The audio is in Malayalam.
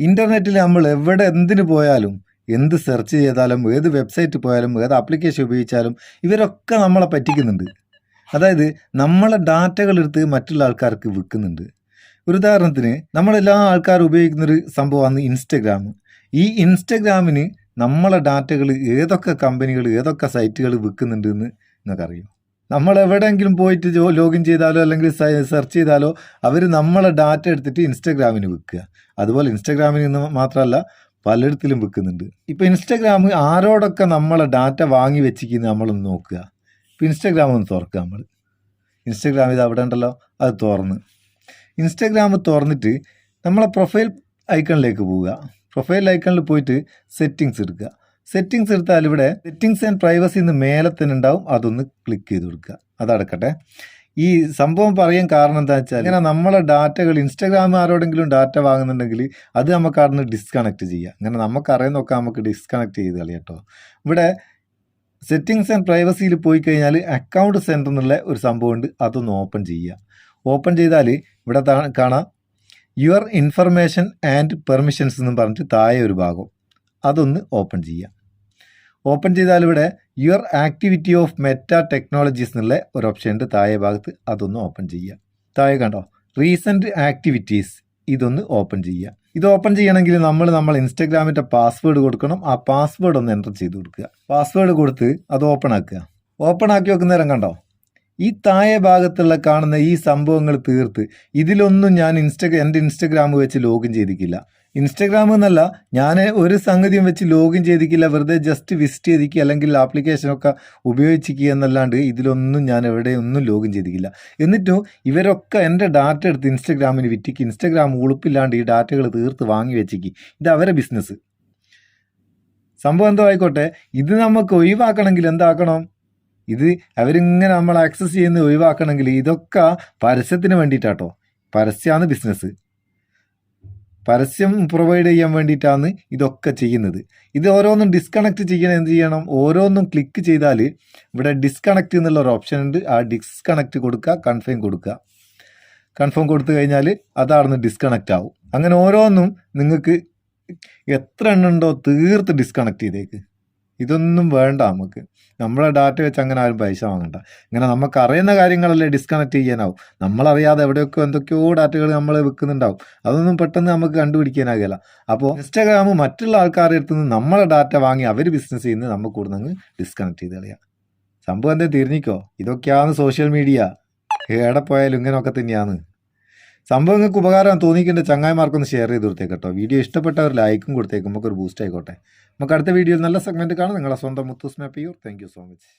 ഇന്റർനെറ്റിൽ നമ്മൾ എവിടെ എന്തിനു പോയാലും എന്ത് സെർച്ച് ചെയ്താലും ഏത് വെബ്സൈറ്റ് പോയാലും ഏത് ആപ്ലിക്കേഷൻ ഉപയോഗിച്ചാലും ഇവരൊക്കെ നമ്മളെ പറ്റിക്കുന്നുണ്ട്. അതായത് നമ്മളെ ഡാറ്റകൾ എടുത്ത് മറ്റുള്ള ആൾക്കാർക്ക് വിൽക്കുന്നുണ്ട്. ഒരു ഉദാഹരണത്തിന് നമ്മളെല്ലാ ആൾക്കാരും ഉപയോഗിക്കുന്നൊരു സംഭവമാണ് ഇൻസ്റ്റഗ്രാം ഈ ഇൻസ്റ്റഗ്രാമിന് നമ്മളെ ഡാറ്റകൾ ഏതൊക്കെ കമ്പനികൾ ഏതൊക്കെ സൈറ്റുകൾ വിൽക്കുന്നുണ്ട് എന്ന് നിങ്ങൾക്കറിയോ? നമ്മൾ എവിടെയെങ്കിലും പോയിട്ട് ലോഗിൻ ചെയ്താലോ അല്ലെങ്കിൽ സെർച്ച് ചെയ്താലോ അവർ നമ്മളെ ഡാറ്റ എടുത്തിട്ട് ഇൻസ്റ്റഗ്രാമിന് വിൽക്കുക. അതുപോലെ ഇൻസ്റ്റഗ്രാമിൽ നിന്ന് മാത്രമല്ല പലയിടത്തിലും വിൽക്കുന്നുണ്ട്. ഇപ്പോൾ ഇൻസ്റ്റഗ്രാം ആരോടൊക്കെ നമ്മളെ ഡാറ്റ വാങ്ങി വെച്ചിരിക്കുന്നത് നമ്മളൊന്ന് നോക്കുക. ഇപ്പോൾ ഇൻസ്റ്റഗ്രാം ഒന്ന് തുറക്കുക നമ്മൾ ഇൻസ്റ്റഗ്രാം ഇത് അവിടെ ഉണ്ടല്ലോ അത് തുറന്ന്. ഇൻസ്റ്റഗ്രാം തുറന്നിട്ട് നമ്മളെ പ്രൊഫൈൽ ഐക്കണിലേക്ക് പോവുക. പ്രൊഫൈൽ ഐക്കണിൽ പോയിട്ട് സെറ്റിങ്സ് എടുക്കുക. സെറ്റിങ്സ് എടുത്താൽ ഇവിടെ സെറ്റിങ്സ് ആൻഡ് പ്രൈവസി എന്ന് മേലെ തന്നെ ഉണ്ടാവും. അതൊന്ന് ക്ലിക്ക് ചെയ്ത് കൊടുക്കുക. അതടക്കട്ടെ ഈ സംഭവം പറയാൻ കാരണം എന്താ വെച്ചാൽ ഇങ്ങനെ നമ്മളെ ഡാറ്റകൾ ഇൻസ്റ്റാഗ്രാം ആരോടെങ്കിലും ഡാറ്റ വാങ്ങുന്നുണ്ടെങ്കിൽ അത് നമുക്ക് അവിടെ നിന്ന് ഡിസ്കണക്ട് ചെയ്യാം. അങ്ങനെ നമുക്ക് അറിയുന്നൊക്കെ നമുക്ക് ഡിസ്കണക്ട് ചെയ്ത് കളയാട്ടോ. ഇവിടെ സെറ്റിങ്സ് ആൻഡ് പ്രൈവസിയിൽ പോയി കഴിഞ്ഞാൽ അക്കൗണ്ട് സെന്റർ എന്നുള്ള ഒരു സംഭവമുണ്ട് അതൊന്ന് ഓപ്പൺ ചെയ്യുക. ഓപ്പൺ ചെയ്താൽ ഇവിടെ കാണാം. യുവർ ഇൻഫർമേഷൻ ആൻഡ് പെർമിഷൻസ് എന്ന് പറഞ്ഞിട്ട് താഴെ ഒരു ഭാഗം. അതൊന്ന് ഓപ്പൺ ചെയ്യാം ഓപ്പൺ ചെയ്താൽ ഇവിടെ your activity off Meta technologies എന്നുള്ള ഒരു ഓപ്ഷൻ ഉണ്ട്. താഴെ ഭാഗത്ത് അതൊന്ന് ഓപ്പൺ ചെയ്യുക. താഴെ കണ്ടോ? റീസെന്റ് ആക്ടിവിറ്റീസ് ഇതൊന്ന് ഓപ്പൺ ചെയ്യുക. ഇത് ഓപ്പൺ ചെയ്യണമെങ്കിൽ നമ്മൾ നമ്മൾ ഇൻസ്റ്റാഗ്രാമിന്റെ പാസ്വേഡ് കൊടുക്കണം. ആ പാസ്വേഡ് ഒന്ന് എന്റർ ചെയ്ത് കൊടുക്കുക. പാസ്വേഡ് കൊടുത്ത് അത് ഓപ്പൺ ആക്കുക. ഓപ്പൺ ആക്കി വെക്കുന്ന നേരം കണ്ടോ? ഈ താഴെ ഭാഗത്തുള്ള കാണുന്ന ഈ സംഭവങ്ങൾ തീർത്ത് ഇതിലൊന്നും ഞാൻ ഇൻസ്റ്റ എന്റെ ഇൻസ്റ്റഗ്രാം വെച്ച് ലോഗിൻ ചെയ്തിട്ടില്ല. ഇൻസ്റ്റഗ്രാം എന്നല്ല ഞാൻ ഒരു സംഗതിയും വെച്ച് ലോഗിൻ ചെയ്തിട്ടില്ല വെറുതെ ജസ്റ്റ് വിസിറ്റ് ചെയ്തിക്കുക അല്ലെങ്കിൽ ആപ്ലിക്കേഷനൊക്കെ ഉപയോഗിച്ചിരിക്കുക എന്നല്ലാണ്ട് ഇതിലൊന്നും ഞാൻ എവിടെയൊന്നും ലോഗിൻ ചെയ്തിട്ടില്ല എന്നിട്ടും ഇവരൊക്കെ എന്റെ ഡാറ്റ എടുത്ത് ഇൻസ്റ്റഗ്രാമിന് വിറ്റിക്ക്. ഇൻസ്റ്റഗ്രാം ഉളുപ്പില്ലാണ്ട് ഈ ഡാറ്റകൾ തീർത്ത് വാങ്ങി വെച്ചിക്ക്. ഇത് അവരെ ബിസിനസ് സംഭവം എന്തോ ആയിക്കോട്ടെ. ഇത് നമുക്ക് ഒഴിവാക്കണമെങ്കിൽ എന്താക്കണം? ഇത് അവരിങ്ങനെ നമ്മൾ ആക്സസ് ചെയ്യുന്ന ഒഴിവാക്കണമെങ്കിൽ ഇതൊക്കെ പരസ്യത്തിന് വേണ്ടിയിട്ടാട്ടോ. പരസ്യമാണ് ബിസിനസ് പരസ്യം പ്രൊവൈഡ് ചെയ്യാൻ വേണ്ടിയിട്ടാണ് ഇതൊക്കെ ചെയ്യുന്നത്. ഇത് ഓരോന്നും ഡിസ്കണക്ട് ചെയ്യണം എന്ത് ചെയ്യണം? ഓരോന്നും ക്ലിക്ക് ചെയ്താൽ ഇവിടെ ഡിസ്കണക്ട് എന്നുള്ള ഒരു ഓപ്ഷൻ ഉണ്ട്. ആ ഡിസ്കണക്ട് കൊടുക്കുക കൺഫേം കൊടുക്കുക. കൺഫേം കൊടുത്തു കഴിഞ്ഞാൽ അതാണ് ഡിസ്കണക്റ്റ് ആവും. അങ്ങനെ ഓരോന്നും നിങ്ങൾക്ക് എത്ര എണ്ണം ഉണ്ടോ തീർത്ത് ഡിസ്കണക്ട് ചെയ്തേക്ക്. ഇതൊന്നും വേണ്ട നമുക്ക്. നമ്മളെ ഡാറ്റ വെച്ച് അങ്ങനെ ആരും പൈസ വാങ്ങണ്ട. ഇങ്ങനെ നമുക്ക് അറിയുന്ന കാര്യങ്ങളല്ലേ ഡിസ്കണക്ട് ചെയ്യാനാവും. നമ്മളറിയാതെ എവിടെയൊക്കെ എന്തൊക്കെയോ ഡാറ്റകൾ നമ്മൾ വെക്കുന്നുണ്ടാവും. അതൊന്നും പെട്ടെന്ന് നമുക്ക് കണ്ടുപിടിക്കാനാകില്ല. അപ്പോൾ ഇൻസ്റ്റാഗ്രാം മറ്റുള്ള ആൾക്കാരുടെ അടുത്ത് നിന്ന് നമ്മളെ ഡാറ്റ വാങ്ങി അവർ ബിസിനസ് ചെയ്യുന്നത് നമുക്ക് കൂടുതൽ അങ്ങ് ഡിസ്കണക്ട് ചെയ്ത് കളയാം. സംഭവം എന്തേ തിരിഞ്ഞിക്കോ? ഇതൊക്കെയാണ് സോഷ്യൽ മീഡിയ എവിടെ പോയാലും ഇങ്ങനെയൊക്കെ തന്നെയാണ് സംഭവം നിങ്ങൾക്ക് ഉപകാരം തോന്നിക്കേണ്ട ചങ്ങായിമാർക്കൊന്ന് ഷെയർ ചെയ്ത് കൊടുത്തേക്ക് കേട്ടോ. വീഡിയോ ഇഷ്ടപ്പെട്ടവർ ലൈക്കും കൊടുത്തേക്കും. നമുക്കൊരു ബൂസ്റ്റ് ആയിക്കോട്ടെ. നമുക്ക് അടുത്ത വീഡിയോയിൽ നല്ല സെഗ്മെന്റ് കാണാം. നിങ്ങളെ സ്വന്തം മുത്തൂസ് മാപ്പ് ചെയ്യൂർ താങ്ക് സോ മച്ച്